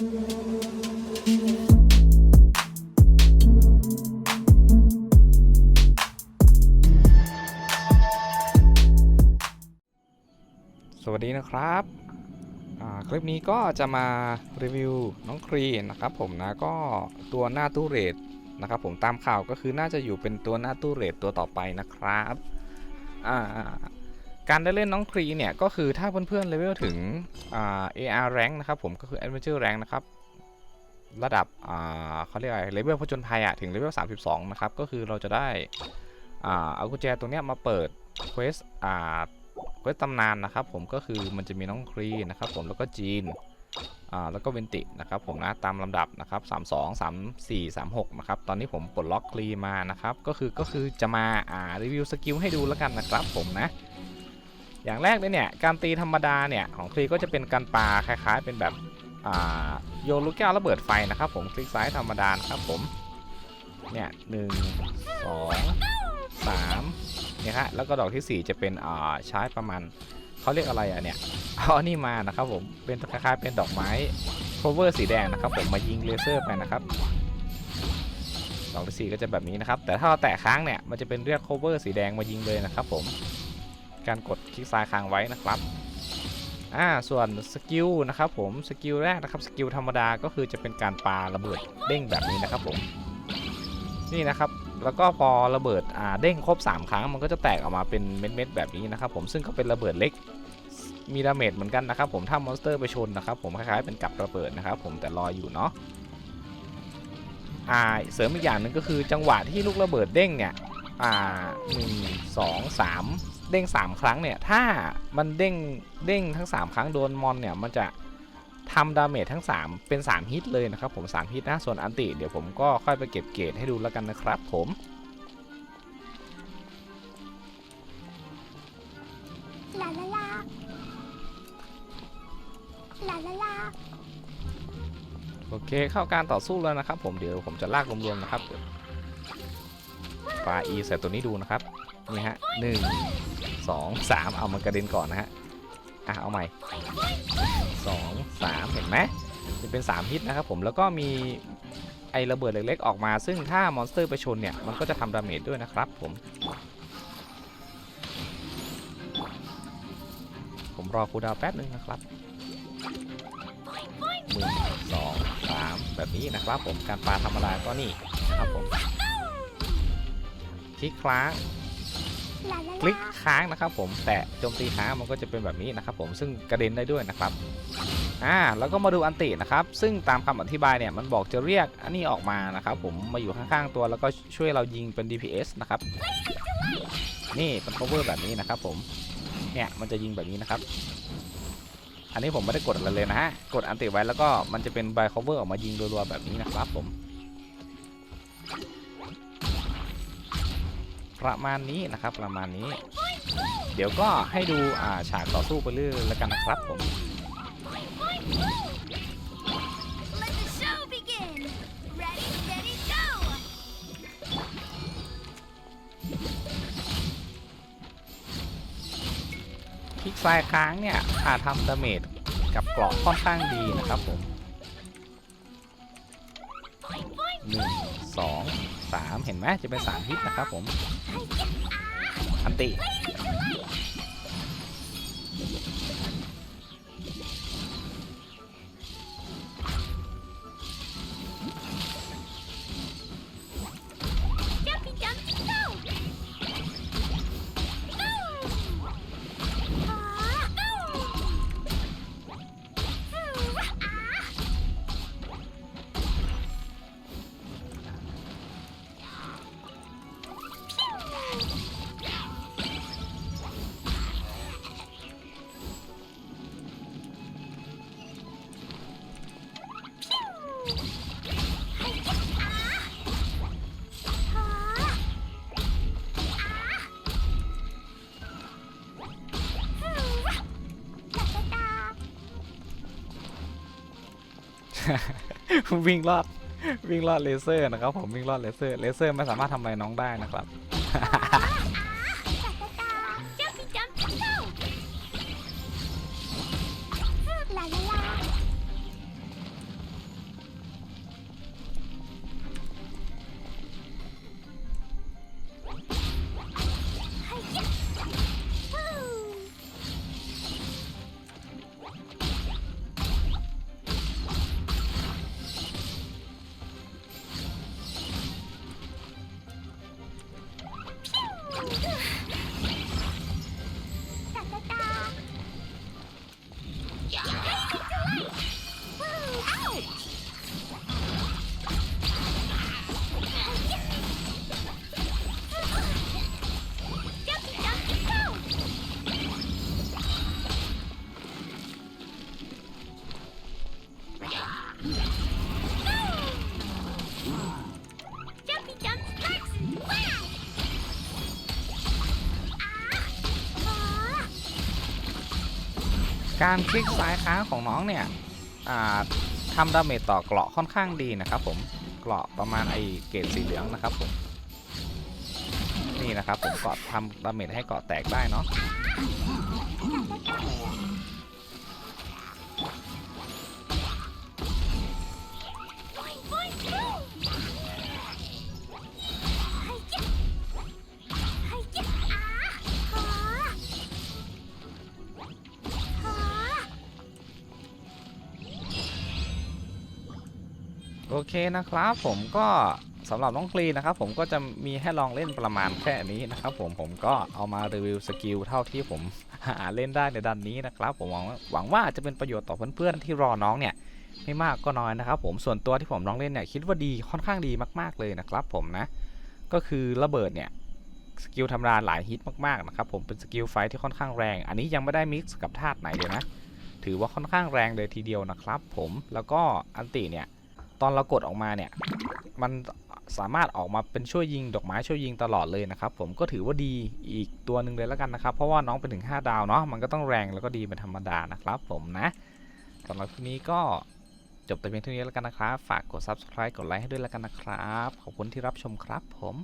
สวัสดีนะครับคลิปนี้ก็จะมารีวิวน้องครีนะครับผมนะก็ตัวหน้าตู้เรทนะครับผมตามข่าวก็คือน่าจะอยู่เป็นตัวหน้าตู้เรทตัวต่อไปนะครับอ่า การได้เล่นน้องครีเนี่ย ก็คือถ้าเพื่อนๆเลเวลถึงอ่า AR rank นะครับผมก็คือ Adventure rank นะครับ ระดับเขาเรียกอะไรเลเวลผจญภัยอะถึงเลเวล32 นะครับ ก็คือเราจะได้อาเอากุญแจตัวเนี้ยมาเปิดเควสอ่าเควสตำนานนะครับผมก็คือมันจะมีน้องครีนะครับผมแล้วก็จีนอ่าแล้วก็เวนตินะครับผมนะตามลำดับนะครับ3 2 3 4 3 6นะครับตอนนี้ผมปลดล็อกครีมานะครับก็คือก็คือจะมาอ่ารีวิวสกิลให้ดูแล้วกันนะครับผมนะ อย่างแรกเลยเนี่ยการตีธรรมดาเนี่ยของครีก็จะเป็นการปาคล้าย ๆ เป็นแบบโยนลูกแก้วระเบิดไฟนะครับผมคลิกซ้ายธรรมดานะครับผมเนี่ยหนึ่งสองสามเนี่ยฮะแล้วก็ดอกที่ 4 จะเป็นอ่าใช้ประมาณเขาเรียกอะไรอะเนี่ยเอาอันนี้มานะครับผมเป็นคล้ายๆเป็นดอกไม้ cover สีแดงนะครับผมมายิงเลเซอร์ไปนะครับดอกที่ 4 ก็จะแบบนี้นะครับแต่ถ้าเราแตะค้างเนี่ยมันจะเป็นเรียก cover สีแดงมายิงเลยนะครับผม การกดคลิกซ้ายค้างไว้นะครับอ่าส่วนสกิลนะครับผมสกิลแรกนะครับสกิลธรรมดาก็คือจะเป็นการปาระเบิดเด้งแบบนี้นะครับผมนี่นะครับแล้วก็พอระเบิดอ่าเด้งครบ 3 ครั้งมันก็จะแตกออกมาเป็นเม็ดๆแบบนี้นะครับผมซึ่งก็เป็นระเบิดเล็กมีดาเมจเหมือนกันนะครับผมถ้ามอนสเตอร์ไปชนนะครับผมคล้ายๆเป็นกับระเบิดนะครับผมแต่รอยอยู่เนาะอ่าเสริมอีกอย่างหนึ่งก็คือจังหวะที่ลูกระเบิดเด้งเนี่ยอ่าหนึ่งสองสาม เด้ง 3 ครั้งเนี่ย ถ้ามันเด้งเด้งทั้ง 3 ครั้งโดนมอนเนี่ย มันจะทำดาเมจทั้ง 3 เป็น 3 ฮิตเลยนะครับ ผม 3 ฮิตนะ ส่วนอันติ เดี๋ยวผมก็ค่อยไปเก็บเกรดให้ดูแล้วกันนะครับผมลาลาลาลาลาลาโอเค เข้าการต่อสู้แล้วนะครับ ผมเดี๋ยวผมจะลากรวมๆนะครับปาอีใส่ตัวนี้ดูนะครับ นี่ฮะหนึ่ง สองสามเอามันกระเด็นก่อนนะฮะอะเอาใหม่สองสามเห็นไหมจะเป็น3ฮิตนะครับผมแล้วก็มีไอระเบิดเล็กๆออกมา ซึ่งถ้ามอนสเตอร์ไปชนเนี่ยมันก็จะทำดาเมจด้วยนะครับผมผมรอคูดาวแป๊บนึงนะครับหนึ่งสองสามแบบนี้นะครับผมการปาธรรมดาก็นี่ครับผมคลิกค้างลาลา คลิกค้างนะครับผมแตะโจมตีค้างมันก็จะเป็นแบบนี้นะครับผมซึ่งกระเด็นได้ด้วยนะครับอ่าแล้วก็มาดูอันตินะครับ ซึ่งตามคำอธิบายเนี่ยมันบอกจะเรียกอันนี้ออกมานะครับผมมาอยู่ข้างๆตัวแล้วก็ช่วยเรายิงเป็น DPS นะครับนี่เป็น cover แบบนี้นะครับผมเนี่ยมันจะยิงแบบนี้นะครับ อันนี้ผมไม่ได้กดอะไรเลยนะฮะกดอันติไว้แล้วก็มันจะเป็นไบคอเวอร์ออกมายิงรัวๆแบบนี้นะครับผม ประมาณนี้นะครับประมาณนี้ เดี๋ยวก็ให้ดูอ่าฉากต่อสู้ไปเรื่อยแล้วกันนะครับผมคลิกซ้ายค้างเนี่ยอาจทำดาเมจกับเกราะค่อนข้างดีนะครับผมหนึ่งสองสาม เห็นไหมจะเป็นสามฮิตนะครับผมอันติ วิ่งรอดวิ่งรอดเลเซอร์นะครับผมวิ่งรอดเลเซอร์เลเซอร์ไม่สามารถทำอะไรน้องได้นะครับ การคลิกซ้ายค้างของน้องเนี่ยทำดาเมจต่อเกราะค่อนข้างดีนะครับผมเกราะประมาณไอเกรดสีเหลืองนะครับผมนี่นะครับผมเกราะทำดาเมจให้เกราะแตกได้เนาะ โอเคนะครับผมก็สำหรับน้องกรีนะครับผมก็จะมีให้ลองเล่นประมาณแค่นี้นะครับผมผมก็เอามารีวิวสกิลเท่าที่ผมหาเล่นได้ในดันนี้นะครับผมหวังว่าหวังว่าจะเป็นประโยชน์ต่อเพื่อนๆที่รอน้องเนี่ยไม่มากก็น้อยนะครับผมส่วนตัวที่ผมลองเล่นเนี่ยคิดว่าดีค่อนข้างดีมากๆเลยนะครับผมนะก็คือระเบิดเนี่ยสกิลทำลายหลายฮิตมากๆนะครับผมเป็นสกิลไฟท์ที่ค่อนข้างแรง อันนี้ยังไม่ได้มิกซ์กับธาตุไหนเลยนะถือว่าค่อนข้างแรงเลยทีเดียวนะครับผมแล้วก็อันติเนี่ย ตอนเรากดออกมาเนี่ยมันสามารถออกมาเป็นช่วยยิงดอกไม้ช่วยยิงตลอดเลยนะครับผมก็ถือว่าดีอีกตัวหนึ่งเลยแล้วกันนะครับ เพราะว่าน้องเป็นถึง 5 ดาวเนาะมันก็ต้องแรงแล้วก็ดีเป็นธรรมดานะครับผมนะสำหรับคลิปนี้ก็จบแต่เพียงเท่านี้แล้วกันนะครับ ฝากกด subscribe กดไลค์ให้ด้วยแล้วกันนะครับ ขอบคุณที่รับชมครับผม